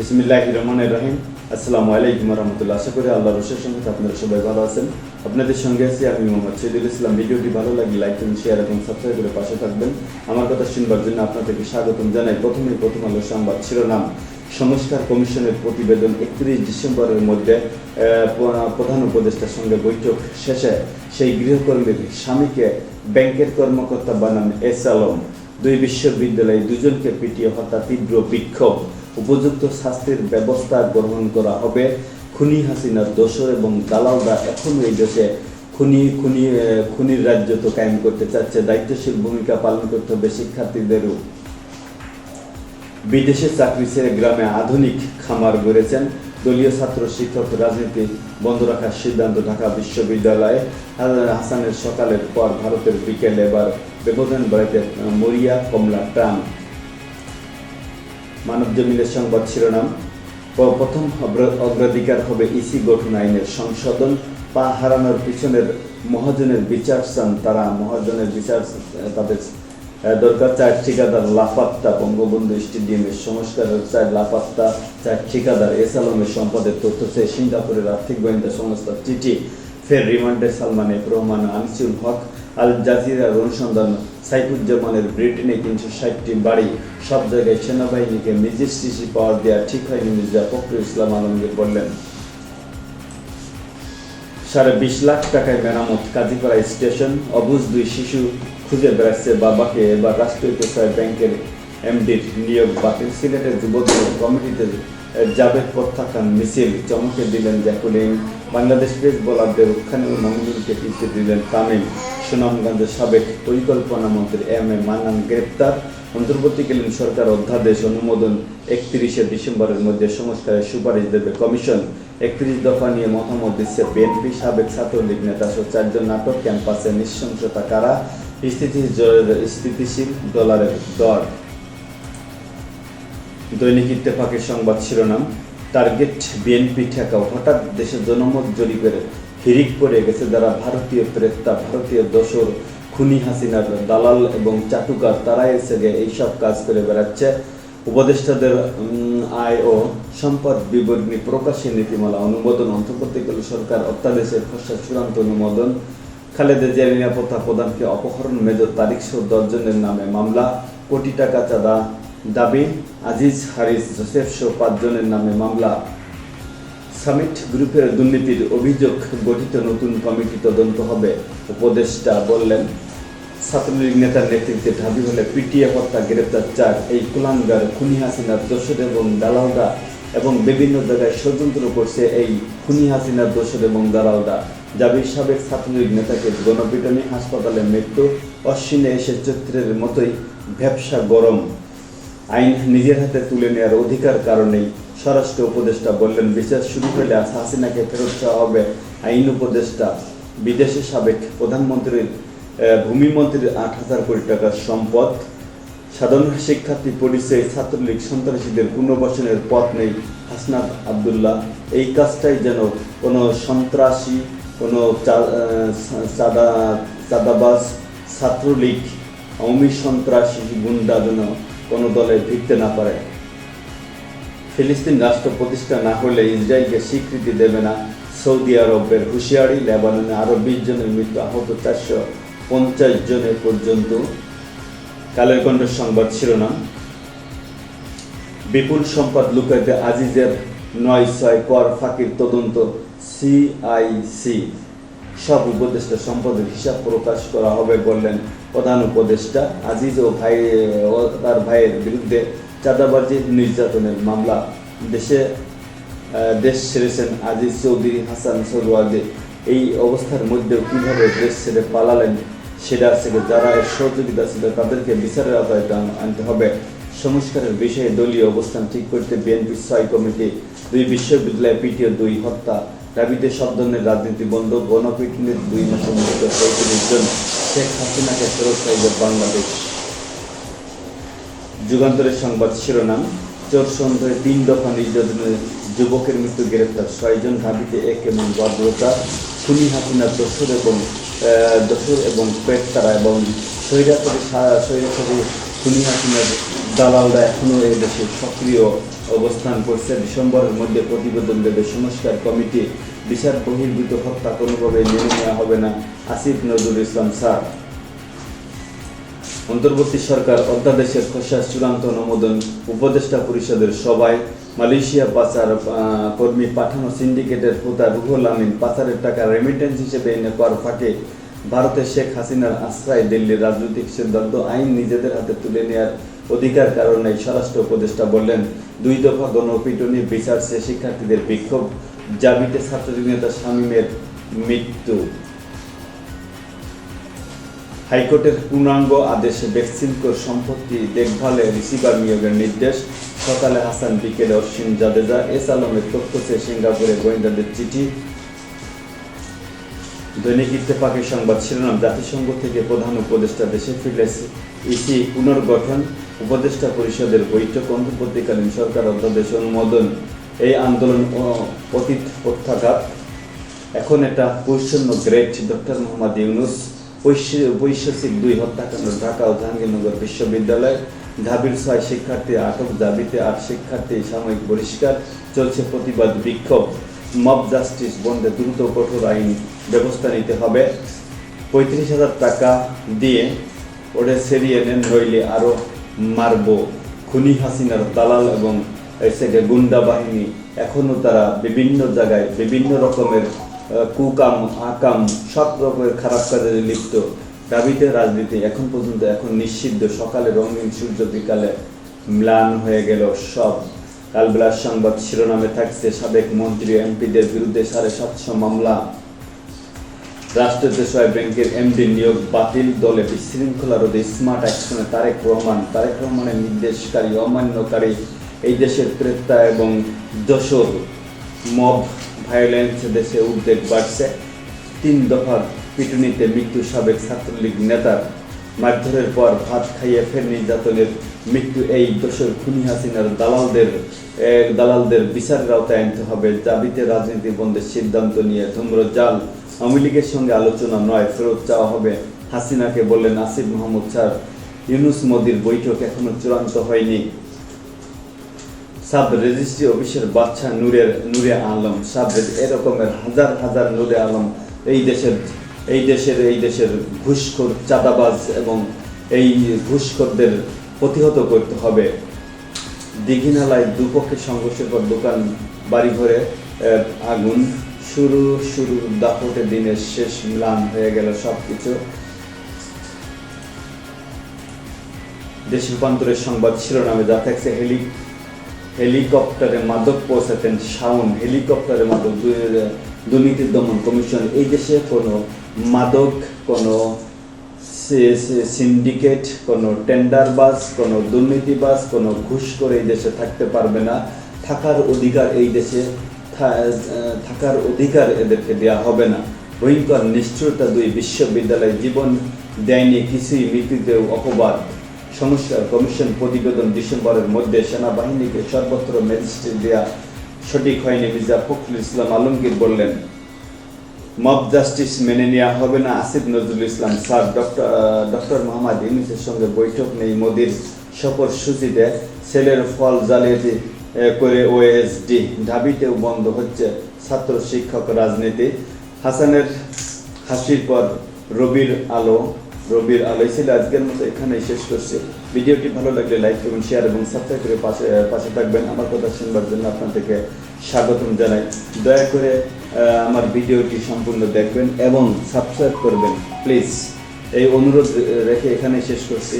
বিসমিল্লাহ রহমান রহিম। আসসালামু আলাইকুম রহমতুল্লাহ আশা করি আল্লাহ রসের সঙ্গে আপনারা সবাই ভালো আছেন। আপনাদের সঙ্গে আছি আমি মোহাম্মদ শহীদুল ইসলাম। ভিডিওটি ভালো লাগলে লাইক এবং শেয়ার এবং সাবস্ক্রাইব করে পাশে থাকবেন। আমার কথা শুনবার জন্য আপনাদেরকে স্বাগতম জানাই। প্রথমে প্রথম আলো সংবাদ শিরোনাম। সংস্কার কমিশনের প্রতিবেদন একত্রিশ ডিসেম্বরের মধ্যে প্রধান উপদেষ্টার সঙ্গে বৈঠক শেষে সেই গৃহকর্মীর স্বামীকে ব্যাংকের কর্মকর্তা বানান এস আলম। দুই বিশ্ববিদ্যালয়ে দুজনকে পিটিয়ে হত্যা, তীব্র বিক্ষোভ। উপযুক্ত শাস্তির ব্যবস্থা গ্রহণ করা হবে। খুনি হাসিনার দোষর এবং দালালরা এখনও এই দেশে খুনি খুনি খুনির রাজ্য তো কায়েম করতে চাচ্ছে, দায়িত্বশীল ভূমিকা পালন করতে হবে শিক্ষার্থীদেরও। বিদেশে চাকরি ছেড়ে গ্রামে আধুনিক খামার গড়েছেন। দলীয় ছাত্র, শিক্ষক, রাজনীতি বন্ধ রাখার সিদ্ধান্ত ঢাকা বিশ্ববিদ্যালয়ে। হাসানের সকালের পর ভারতের বিকেল এবার ব্যবধান বাড়িতে মরিয়া কমলা ট্রাম মানব জমিনের সংবাদ শিরোনাম। প্রথম অগ্র- অগ্রাধিকার হবে ইসি গঠন আইনের সংশোধন। পা হারানোর পিছনের মহাজনের বিচার চান তারা। মহাজনের বিচার তাদের দরকার চার ঠিকাদার লাপাত্তা। বঙ্গবন্ধু স্টেডিয়ামের সংস্কারের চার লাপাত্তা, চার ঠিকাদার। এস আলমের সম্পদের তথ্য চেয়ে সিঙ্গাপুরের আর্থিক গোয়েন্দা সংস্থার চিঠি। ফের রিমান্ডে সালমান এফ রহমান আনিসুল হক, আল জাজিরার অনুসন্ধান সাইফুজ্জামানের ব্রিটেনে তিনশো ষাটটি বাড়ি, সব জায়গায় সেনাবাহিনীকে ম্যাজিস্ট্রেসি পাওয়ার দেওয়া ঠিক হয়নি মির্জা ফখরুল ইসলাম আলমগীর বললেন। সাড়ে বিশ লাখ টাকায় মেরামত, কাজীপাড়া স্টেশন, অবুজ দুই শিশু খুঁজে বেড়াচ্ছে বাবাকে। এবার রাষ্ট্রীয় পেশায় ব্যাংকের এমডির নিয়োগ বাতিল। সিলেটের যুবদল কমিটিতে জাবেদ প্রত্যাখ্যান মিছিল। চমকে দিলেন জ্যাকুলিন। বাংলাদেশ পেস বোলারদের উত্থানীয় মঙ্গলকে পিছিয়ে দিলেন তামিম। সুনামগঞ্জের সাবেক পরিকল্পনা মন্ত্রী এম এ মান্নান গ্রেপ্তার। অন্তর্বর্তীকালীন সরকার অধ্যাদেশ অনুমোদন একত্রিশে ডিসেম্বরের মধ্যে সংস্কারের সুপারিশ দেবে কমিশন। একত্রিশ দফা নিয়ে মতামত দিচ্ছে বিএনপি সাবেক ছাত্রলীগ নেতা সহ চারজন নাটক ক্যাম্পাসে নৃশংসতা কারা? স্থিতিশীল ডলারের দর। দৈনিক ইত্তেফাকের সংবাদ শিরোনাম, টার্গেট বিএনপি ঠেকাও। হঠাৎ দেশের জনমত জরিপের হিরিক পড়ে গেছে যারা ভারতীয় প্রেত্তা ভারতীয় দোসর খুনি হাসিনার দালাল এবং চাটুকার তারা এসে এইসব কাজ করে বেড়াচ্ছে। উপদেষ্টাদের আয় ও সম্পদ বিবরণী প্রকাশের নীতিমালা অনুমোদন অন্তর্বর্তীকালীন সরকার অত্যাদেশের খসড়া চূড়ান্ত অনুমোদন। খালেদা জিয়ার নিরাপত্তা প্রদানকে অপহরণ মেজর তারিখ সহ দশজনের নামে মামলা। কোটি টাকা চাঁদা দাবি। আজিজ হারিস জোসেফ সহ পাঁচজনের নামে মামলা। সামিট গ্রুপের দুর্নীতির অভিযোগ গঠিত নতুন কমিটি তদন্ত হবে, উপদেষ্টা বললেন। ছাত্রলীগ নেতার নেতৃত্বে ঢাবি হলে পিটিএ হত্যা, গ্রেপ্তার চার। এই কুলাঙ্গার খুনি হাসিনার দোষর এবং দালালরা এবং বিভিন্ন জায়গায় ষড়যন্ত্র করছে এই খুনি হাসিনার দোষর এবং দালালরা। জাবির সাবেক ছাত্রলীগ নেতাকে গণপিটনে, হাসপাতালে মৃত্যু, অশ্বিনে এসে চৈত্রের মতোই, ব্যবসা গরম। আইন নিজের হাতে তুলে নেওয়ার অধিকার কারণেই স্বরাষ্ট্র উপদেষ্টা বললেন, বিচার শুরু হলে আজ হাসিনাকে ফেরত চাওয়া হবে আইন উপদেষ্টা। বিদেশে সাবেক প্রধানমন্ত্রীর ভূমিমন্ত্রীর আট হাজার কোটি টাকার সম্পদ। সাধারণ শিক্ষার্থী পরিচয় ছাত্রলীগ সন্ত্রাসীদের পুনর্বাসনের পথ নেই হাসনাত আবদুল্লাহ। এই কাজটাই যেন কোনো সন্ত্রাসী, কোনো চাঁদা চাঁদাবাজ, ছাত্রলীগ, অমি সন্ত্রাসী গুন্ডা যেন কোনো দলে ভিড়তে না পারে। ফিলিস্তিন রাষ্ট্র প্রতিষ্ঠা না হলে ইসরায়েলকে স্বীকৃতি দেবে না। সৌদি আরবের হুঁশিয়ারি, লেবাননে আরও বিশ জনের মৃত্যু, আহত চারশো পঞ্চাশ জনের পর্যন্ত। কালের কণ্ঠের সংবাদ শিরোনাম। বিপুল সম্পদ লুকাইতে আজিজের নয় ছয় কর ফাঁকির তদন্ত সিআইসি সব উপদেষ্টা সম্পদের হিসাব প্রকাশ করা হবে বললেন প্রধান উপদেষ্টা। আজিজ ও ভাই ও তার ভাইয়ের বিরুদ্ধে চাঁদাবাজি নির্যাতনের মামলা দেশে দেশ ছেড়েছেন আজিজ চৌধুরী, হাসান সরওয়ার্দে। এই অবস্থার মধ্যেও কীভাবে দেশ ছেড়ে পালালেন সেটা থেকে যারা এর সহযোগিতা ছিল তাদেরকে বিচারের আন- আনতে হবে। সংস্কারের বিষয়ে দলীয় অবস্থান ঠিক করতে বিএনপি ছয় কমিটি, দুই বিশ্ববিদ্যালয়, পিটিও দুই হত্যা। দাবিতে সব ধরনের রাজনীতি বন্ধ, গণপিটুনির দুই মাসের মধ্যে শেখ হাসিনাকে ফেরত চাইবে বাংলাদেশ। যুগান্তরের সংবাদ শিরোনাম, চোর সন্ধ্যায় তিন দফা নির্যাতনে যুবকের মৃত্যু গ্রেফতার ছয়জন দাবিতে এক এবং ভদ্রতা, খুনি হাসিনার দোসর এবং দোসর এবং পেটতারা এবং স্বৈরাচারী স্বৈরাচারী খুনি হাসিনার দালালরা এখনও এই দেশে সক্রিয় অবস্থান করছে। ডিসেম্বরের মধ্যে প্রতিবেদন দেবে, সংস্কার কমিটি, বিচার বহির্ভূত হত্যা কোনোভাবে মেনে নেওয়া হবে না। আসিফ নজরুল ইসলাম স্যার। অন্তর্বর্তী সরকার, অধ্যাদেশের খসড়া চূড়ান্ত অনুমোদন, উপদেষ্টা পরিষদের সবাই মালয়েশিয়া পাচার কর্মী পাঠানো সিন্ডিকেটের হোতা রুহুল আমিন পাচারের টাকা রেমিটেন্স হিসেবে এনে কর ফাঁকে। ভারতের শেখ হাসিনার আশ্রয় দিল্লির রাজনৈতিক সিদ্ধান্ত আইন নিজেদের হাতে তুলে নেওয়ার অধিকার কারণে স্বরাষ্ট্র উপদেষ্টা বললেন। দুই দফা গণপিটুনি বিচার চেয়ে শিক্ষার্থীদের বিক্ষোভ, জাবিতে ছাত্রলীগ নেতা শামীমের মৃত্যু। হাইকোর্টের পূর্ণাঙ্গ আদেশে ভ্যাকসিনকোর সম্পত্তি দেখভালে রিসিভার নিয়োগের নির্দেশ। সকালে হাসান, বিকেলে অশ্বিন জাদেজা, এস আলমের তথ্য চেয়ে সিঙ্গাপুরে গোয়েন্দাদের চিঠি। দৈনিক ইত্তেফাকের সংবাদ শিরোনাম, জাতিসংঘ থেকে প্রধান উপদেষ্টা দেশে ফিরলে ইসি পুনর্গঠন। উপদেষ্টা পরিষদের বৈঠক, অন্তর্বর্তীকালীন সরকার অধ্যাদেশ অনুমোদন। এই আন্দোলন অতীত প্রত্যাঘাত। এখন এটা পরিচ্ছন্ন গ্রেট ডক্টর মোহাম্মদ ইউনুস বৈশ্ব- বৈশ্বসিক দুই হত্যাকাণ্ড ঢাকা ও জাহাঙ্গীরনগর বিশ্ববিদ্যালয়। ঢাবির ছয় শিক্ষার্থী, আটক দাবিতে আট শিক্ষার্থী সাময়িক বহিষ্কার। চলছে প্রতিবাদ বিক্ষোভ। মব জাস্টিস বন্ধে দ্রুত কঠোর আইন ব্যবস্থা নিতে হবে। পঁয়ত্রিশ হাজার টাকা দিয়ে ওরে সেরিয়ে নেন নইলে আরও মারব। খুনি হাসিনার দালাল এবং গুন্ডা বাহিনী। এখনও তারা বিভিন্ন জায়গায় বিভিন্ন রকমের কুকাম, আকাম, সব রকমের খারাপ কাজে লিপ্ত। দাবিতে রাজনীতি এখন পর্যন্ত এখন নিষিদ্ধ। সকালে রঙিন সূর্য বিকালে ম্লান হয়ে গেল সব। কালবেলার সংবাদ শিরোনামে থাকছে, সাবেক মন্ত্রী, এমপিদের বিরুদ্ধে সাড়ে সাতশো মামলা। রাষ্ট্রীয় সহায় ব্যাংকের এমডি নিয়োগ বাতিল, দলে বিশৃঙ্খলা রোধে স্মার্ট অ্যাকশনে তারেক রহমান। তারেক রহমানের নির্দেশকারী, অমান্যকারী এই দেশের ক্রেতা এবং দোসর মব ভায়োলেন্স দেশে উদ্বেগ বাড়ছে। তিন দফার পিটুনিতে মৃত্যু সাবেক ছাত্রলীগ নেতার মারধরের পর ভাত খাইয়ে ফের নির্যাতনের মৃত্যু এই দোষর খুনি হাসিনার দালালদের দালালদের বিচারের আওতায় আনতে হবে। দাবিতে রাজনীতি বন্ধের সিদ্ধান্ত নিয়ে ধূম্র জাল আওয়ামী লীগের সঙ্গে আলোচনা নয়, ফেরত চাওয়া হবে। হাসিনাকে বললেন, আসিফ মাহমুদ স্যার, ইউনুস মোদির বৈঠক এখনও চূড়ান্ত হয়নি। সাব রেজিস্ট্রি অফিসের বাচ্চা নূরের, নূরে আলম সাব এরকমের হাজার হাজার নূরে আলম এই দেশের এই দেশের এই দেশের ঘুষখোর, চাঁদাবাজ এবং এই ঘুষখোরদের প্রতিহত করতে হবে। দীঘিনালায় দুপক্ষে সংঘর্ষের পর দোকান, বাড়িঘরে আগুন, শুরু শুরু, দাপটে দিনের শেষ ম্লান হয়ে গেল সব কিছু দেশ রূপান্তরের সংবাদ শিরোনামে যা থাকছে হেলি হেলিকপ্টারে মাদক পৌঁছাতেন শাওন, হেলিকপ্টারে মাদক দুর্নীতি দমন কমিশন। এই দেশে কোনো মাদক, কোনো সিন্ডিকেট, কোনো টেন্ডারবাজ কোনো দুর্নীতিবাজ কোনো ঘুষ করে এই দেশে থাকতে পারবে না। থাকার অধিকার এই দেশে থাকার অধিকার এদেরকে দেওয়া হবে না। ভয়ঙ্কর নিষ্ঠুরতা দুই বিশ্ববিদ্যালয় জীবন দেয়নি, কিছুই মৃত্যুতেও অপবাদ। সংস্কার কমিশন প্রতিবেদন ডিসেম্বরের মধ্যে সেনাবাহিনীকে সর্বত্র ম্যাজিস্ট্রেট দেওয়া সঠিক হয়নি মির্জা ফখরুল ইসলাম আলমগীর বললেন, মব জাস্টিস মেনে নেওয়া হবে না। Asif Nazrul Islam, sir, doctor doctor Mohammad ইউনুসের সঙ্গে বৈঠক নেই। মোদির শপথ সূচিতে ছেলের ফল জালিয়াতি করে ওএসডি ঢাবিতেও বন্ধ হচ্ছে ছাত্র শিক্ষক রাজনীতি। হাসানের হাসির পর রবির আলো রবির আলাই ছেলে আজকের মতো এখানেই শেষ করছি। ভিডিওটি ভালো লাগলে লাইক করবেন শেয়ার এবং সাবস্ক্রাইব করে পাশে পাশে থাকবেন। আমার কথা শুনবার জন্য আপনাদেরকে স্বাগতম জানাই। দয়া করে আমার ভিডিওটি সম্পূর্ণ দেখবেন এবং সাবস্ক্রাইব করবেন প্লিজ এই অনুরোধ রেখে এখানে শেষ করছি।